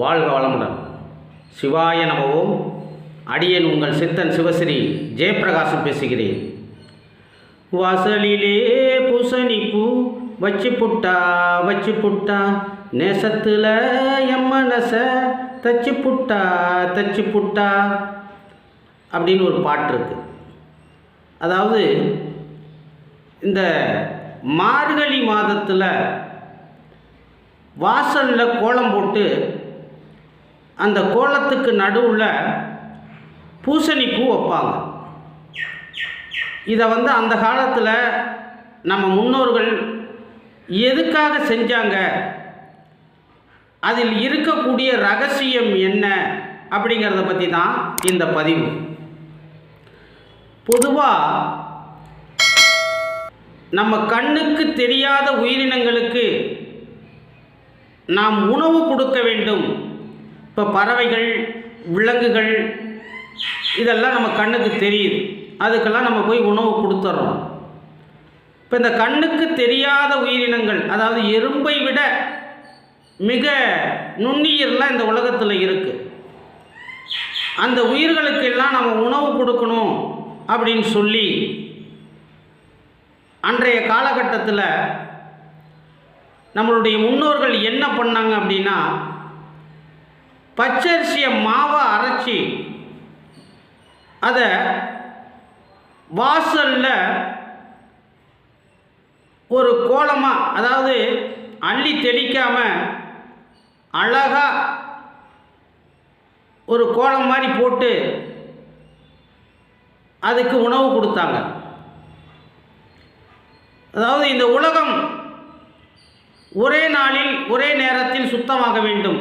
வாழ்க வளமுடன். சிவாய நமவோம் அடியேன் உங்கள் சித்தன் சிவஸ்ரீ ஜெயப்பிரகாசம் பேசுகிறேன். வாசலிலே பூசணி பூ வச்சு புட்டா வச்சு புட்டா நேசத்தில் எம்மனச தச்சு புட்டா தச்சு புட்டா அப்படின்னு ஒரு பாட்டு இருக்கு. அதாவது இந்த மார்கழி மாதத்தில் வாசலில் கோலம் போட்டு அந்த கோலத்துக்கு நடுவில் பூசணி பூ வைப்பாங்க. இதை வந்து அந்த காலத்தில் நம்ம முன்னோர்கள் எதுக்காக செஞ்சாங்க? அதில் இருக்கக்கூடிய ரகசியம் என்ன? அப்படிங்கிறத பற்றி தான் இந்த பதிவு. பொதுவாக நம்ம கண்ணுக்கு தெரியாத உயிரினங்களுக்கு நாம் உணவு கொடுக்க வேண்டும். இப்போ பறவைகள் விலங்குகள் இதெல்லாம் நம்ம கண்ணுக்கு தெரியுது. அதுக்கெல்லாம் நம்ம போய் உணவு கொடுத்துட்றோம் இப்போ இந்த கண்ணுக்கு தெரியாத உயிரினங்கள் அதாவது எறும்பை விட மிக நுண்ணுயிர்லாம் இந்த உலகத்தில் இருக்குது அந்த உயிர்களுக்கெல்லாம் நம்ம உணவு கொடுக்கணும் அப்படின்னு சொல்லி அன்றைய காலகட்டத்தில் நம்மளுடைய முன்னோர்கள் என்ன பண்ணாங்க அப்படின்னா பச்சரிசியை மாவை அரைச்சி அதை வாசலில் ஒரு கோலமாக அதாவது அள்ளி தெளிக்காமல் அழகாக ஒரு கோலம் மாதிரி போட்டு அதுக்கு உணவு கொடுத்தாங்க. அதாவது இந்த உலகம் ஒரே நாளில் ஒரே நேரத்தில் சுத்தமாக வேண்டும்.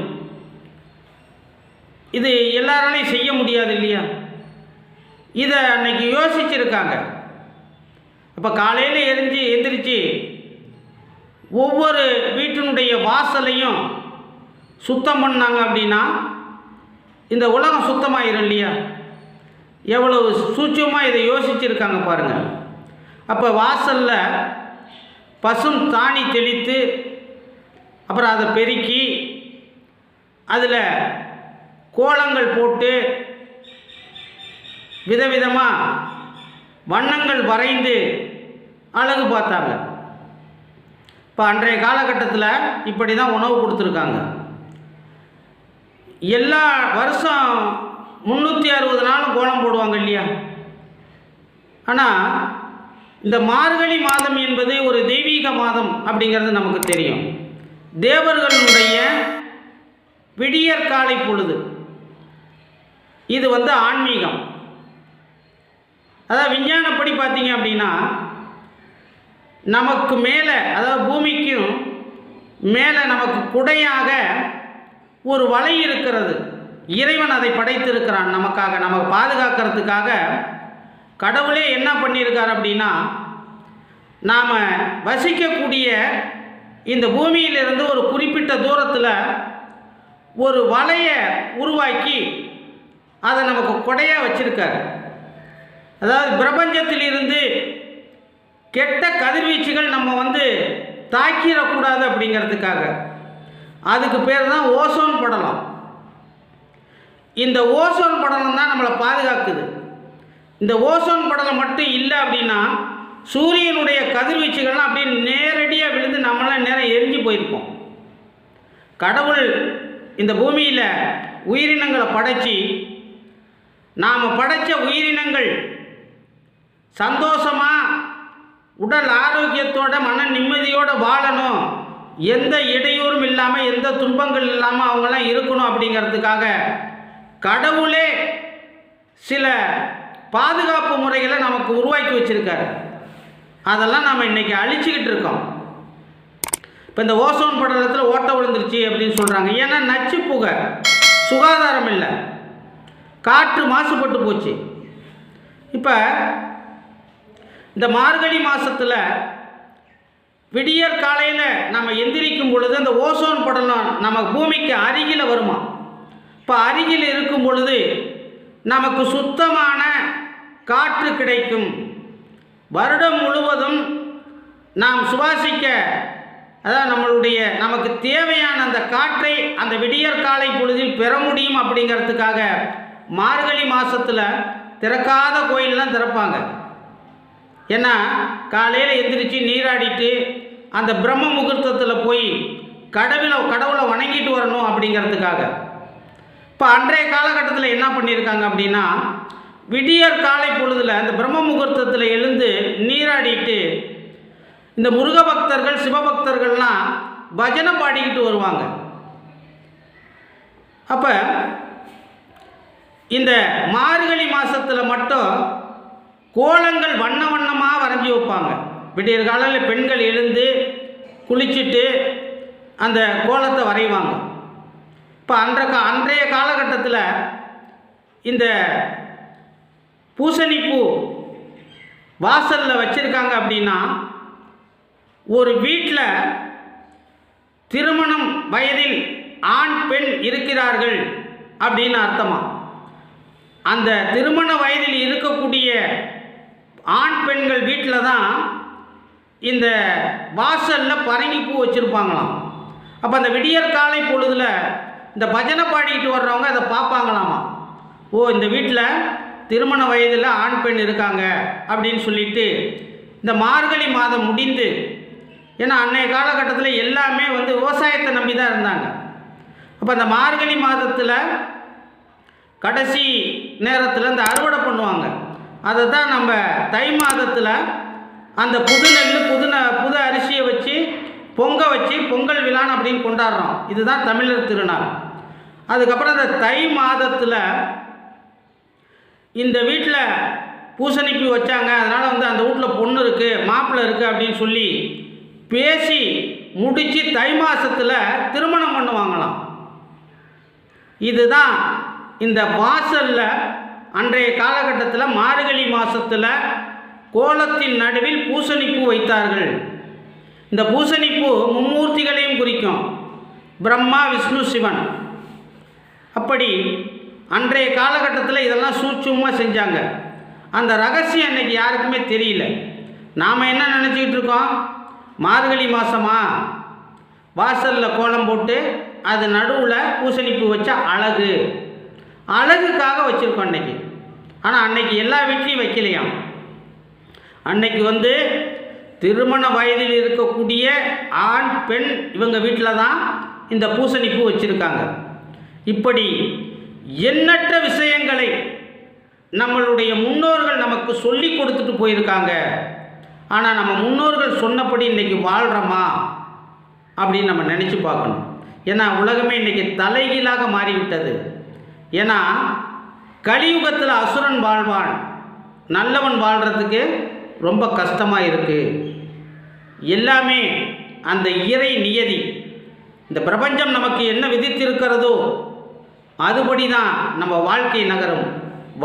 இது எல்லாராலையும் செய்ய முடியாது இல்லையா? இதை அன்னைக்கு யோசிச்சிருக்காங்க. அப்போ காலையில் எரிஞ்சு எந்திரிச்சு ஒவ்வொரு வீட்டினுடைய வாசலையும் சுத்தம் பண்ணாங்க அப்படின்னா இந்த உலகம் சுத்தமாயிரும் இல்லையா? எவ்வளவு சூட்சமாக இதை யோசிச்சிருக்காங்க பாருங்கள் அப்போ வாசலில் பசும் தாணி தெளித்து அப்புறம் அதை பெருக்கி அதில் கோலங்கள் போட்டு விதவிதமாக வண்ணங்கள் வரைந்து அழகு பார்த்தாங்க. இப்போ அன்றைய காலகட்டத்தில் இப்படி தான் உணவு கொடுத்துருக்காங்க. எல்லா வருஷம் முந்நூற்றி அறுபது நாளும் கோலம் போடுவாங்க இல்லையா? ஆனால் இந்த மார்கழி மாதம் என்பது ஒரு தெய்வீக மாதம் அப்படிங்கிறது நமக்கு தெரியும். தேவர்களுடைய விடியற்காலை பொழுது. இது வந்து ஆன்மீகம். அதாவது விஞ்ஞானப்படி பார்த்தீங்க அப்படின்னா நமக்கு மேலே அதாவது பூமிக்கும் மேலே நமக்கு குடையாக ஒரு வலை இருக்கிறது. இறைவன் அதை படைத்திருக்கிறான் நமக்காக நமக்கு பாதுகாக்கிறதுக்காக. கடவுளே என்ன பண்ணியிருக்கார் அப்படின்னா நாம் வசிக்கக்கூடிய இந்த பூமியிலிருந்து ஒரு குறிப்பிட்ட தூரத்தில் ஒரு வலையை உருவாக்கி அதை நமக்கு கொடையாக வச்சுருக்காரு. அதாவது பிரபஞ்சத்திலிருந்து கெட்ட கதிர்வீச்சுகள் நம்ம வந்து தாக்கிடக்கூடாது அப்படிங்கிறதுக்காக. அதுக்கு பேர் தான் ஓசோன் படலம். இந்த ஓசோன் படலம் தான் நம்மளை பாதுகாக்குது. இந்த ஓசோன் படலம் மட்டும் இல்லை அப்படின்னா சூரியனுடைய கதிர்வீச்சுகள்லாம் அப்படியே நேரடியாக விழுந்து நம்மளாம் நேரம் எரிஞ்சு போயிருப்போம் கடவுள் இந்த பூமியில் உயிரினங்களை படைச்சி நாம் படைத்த உயிரினங்கள் சந்தோஷமாக உடல் ஆரோக்கியத்தோட மன நிம்மதியோடு வாழணும். எந்த இடையூறும் இல்லாமல் எந்த துன்பங்கள் இல்லாமல் அவங்களாம் இருக்கணும் அப்படிங்கிறதுக்காக கடவுளே சில பாதுகாப்பு முறைகளை நமக்கு உருவாக்கி வச்சுருக்காரு. அதெல்லாம் நம்ம இன்றைக்கி அழிச்சிக்கிட்டு இருக்கோம். இப்போ இந்த ஓசோன் படலத்தில் ஓட்ட விழுந்துருச்சு அப்படின்னு சொல்கிறாங்க ஏன்னா நச்சு புகை. சுகாதாரம் இல்லை. காற்று மாசுபட்டு போச்சு. இப்போ இந்த மார்கழி மாதத்தில் விடியற் காலையில் நம்ம எந்திரிக்கும் பொழுது அந்த ஓசோன் படலம் நம்ம பூமிக்கு அருகில் வருமா? இப்போ அருகில் இருக்கும் பொழுது நமக்கு சுத்தமான காற்று கிடைக்கும். வருடம் முழுவதும் நாம் சுவாசிக்க அதான் நம்மளுடைய நமக்கு தேவையான அந்த காற்றை அந்த விடியற் காலை பொழுதில் பெற முடியும் அப்படிங்கிறதுக்காக மார்கழி மாதத்தில் திறக்காத கோயிலெலாம் திறப்பாங்க. ஏன்னா காலையில் எந்திரிச்சு நீராடிட்டு அந்த பிரம்ம முகூர்த்தத்தில் போய் கடவுளை கடவுளை வணங்கிட்டு வரணும் அப்படிங்கிறதுக்காக. இப்போ அன்றைய காலகட்டத்தில் என்ன பண்ணியிருக்காங்க அப்படின்னா விடியற் காலை பொழுதில் அந்த பிரம்ம முகூர்த்தத்தில் எழுந்து நீராடிட்டு இந்த முருக பக்தர்கள் சிவபக்தர்கள்லாம் பஜனை பாடிக்கிட்டு வருவாங்க. அப்போ இந்த மார்கழி மாதத்தில் மட்டும் கோலங்கள் வண்ண வண்ணமாக வரைஞ்சி வைப்பாங்க. விடியற் காலையில் பெண்கள் எழுந்து குளிச்சுட்டு அந்த கோலத்தை வரைவாங்க. இப்போ அன்ற கா அன்றைய காலகட்டத்தில் இந்த பூசணிப்பூ வாசலில் வச்சுருக்காங்க அப்படின்னா ஒரு வீட்டில் திருமணம் வயதில் ஆண் பெண் இருக்கிறார்கள் அப்படின்னு அர்த்தமாக அந்த திருமண வயதில் இருக்கக்கூடிய ஆண் பெண்கள் வீட்டில் தான் இந்த வாசலில் பரங்கி பூ வச்சுருப்பாங்களாம். அப்போ அந்த விடியற் காலை பொழுதில் இந்த பஜனை பாடிக்கிட்டு வர்றவங்க அதை பார்ப்பாங்களாமா ஓ இந்த வீட்டில் திருமண வயதில் ஆண் பெண் இருக்காங்க அப்படின்னு சொல்லிட்டு இந்த மார்கழி மாதம் முடிந்து ஏன்னா அன்றைய காலகட்டத்தில் எல்லாமே வந்து விவசாயத்தை நம்பி தான் இருந்தாங்க. அப்போ அந்த மார்கழி மாதத்தில் கடைசி நேரத்தில் இந்த அறுவடை பண்ணுவாங்க. அதை தான் நம்ம தை மாதத்தில் அந்த புது நெல் புது ந- புது அரிசியை வச்சு பொங்க வச்சு பொங்கல் விழான்னு அப்படின்னு கொண்டாடுறோம். இதுதான் தமிழர் திருநாள். அதுக்கப்புறம் இந்த தை மாதத்தில் இந்த வீட்டில் பூசணிப்பி வச்சாங்க. அதனால் வந்து அந்த வீட்டில் பொண்ணு இருக்குது மாப்பிள்ளை இருக்குது அப்படின்னு சொல்லி பேசி முடித்து தை மாதத்தில் திருமணம் பண்ணுவாங்களாம். இதுதான் இந்த வாசலில் அன்றைய காலகட்டத்தில் மார்கழி மாதத்தில் கோலத்தின் நடுவில் பூசணிப்பூ வைத்தார்கள். இந்த பூசணிப்பூ மும்மூர்த்திகளையும் குறிக்கும். பிரம்மா விஷ்ணு சிவன். அப்படி அன்றைய காலகட்டத்தில் இதெல்லாம் சூட்சமாக செஞ்சாங்க. அந்த ரகசியம் இன்னைக்கு யாருக்குமே தெரியல. நாம் என்ன நினச்சிக்கிட்டு இருக்கோம்? மார்கழி மாதமா வாசலில் கோலம் போட்டு அது நடுவில் பூசணிப்பூ வச்சா அழகு. அழகுக்காக வச்சுருக்கோம் அன்னைக்கு. ஆனால் அன்னைக்கு எல்லா வீட்லேயும் வைக்கலையாம். அன்னைக்கு வந்து திருமண வயதில் இருக்கக்கூடிய ஆண் பெண் இவங்க வீட்டில் தான் இந்த பூசணிப்பூ வச்சுருக்காங்க. இப்படி எண்ணற்ற விஷயங்களை நம்மளுடைய முன்னோர்கள் நமக்கு சொல்லி கொடுத்துட்டு போயிருக்காங்க. ஆனால் நம்ம முன்னோர்கள் சொன்னபடி இன்றைக்கி வாழ்கிறோமா அப்படின்னு நம்ம நினச்சி பார்க்கணும். ஏன்னா உலகமே இன்றைக்கி தலைகீழாக மாறிவிட்டது. ஏன்னா கலியுகத்தில் அசுரன் வாழ்வான். நல்லவன் வாழ்கிறதுக்கு ரொம்ப கஷ்டமாக இருக்குது எல்லாமே அந்த இறை நியதி. இந்த பிரபஞ்சம் நமக்கு என்ன விதித்திருக்கிறதோ அதுபடி தான் நம்ம வாழ்க்கை நகரும்.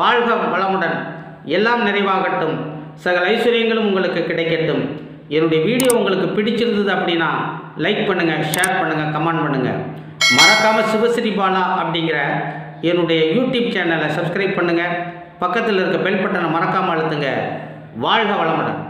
வாழ்க வளமுடன். எல்லாம் நிறைவாகட்டும். சகல ஐஸ்வர்யங்களும் உங்களுக்கு கிடைக்கட்டும். என்னுடைய வீடியோ உங்களுக்கு பிடிச்சிருந்தது அப்படின்னா லைக் பண்ணுங்கள் ஷேர் பண்ணுங்கள் கமெண்ட் பண்ணுங்கள் மறக்காமல் சிவஸ்ரீ பாலா அப்படிங்கிற என்னுடைய யூடியூப் சேனலை சப்ஸ்கிரைப் பண்ணுங்கள் பக்கத்தில் இருக்க பெல் பட்டனை மறக்காமல் அழுத்துங்க. வாழ்க வளமுடன்.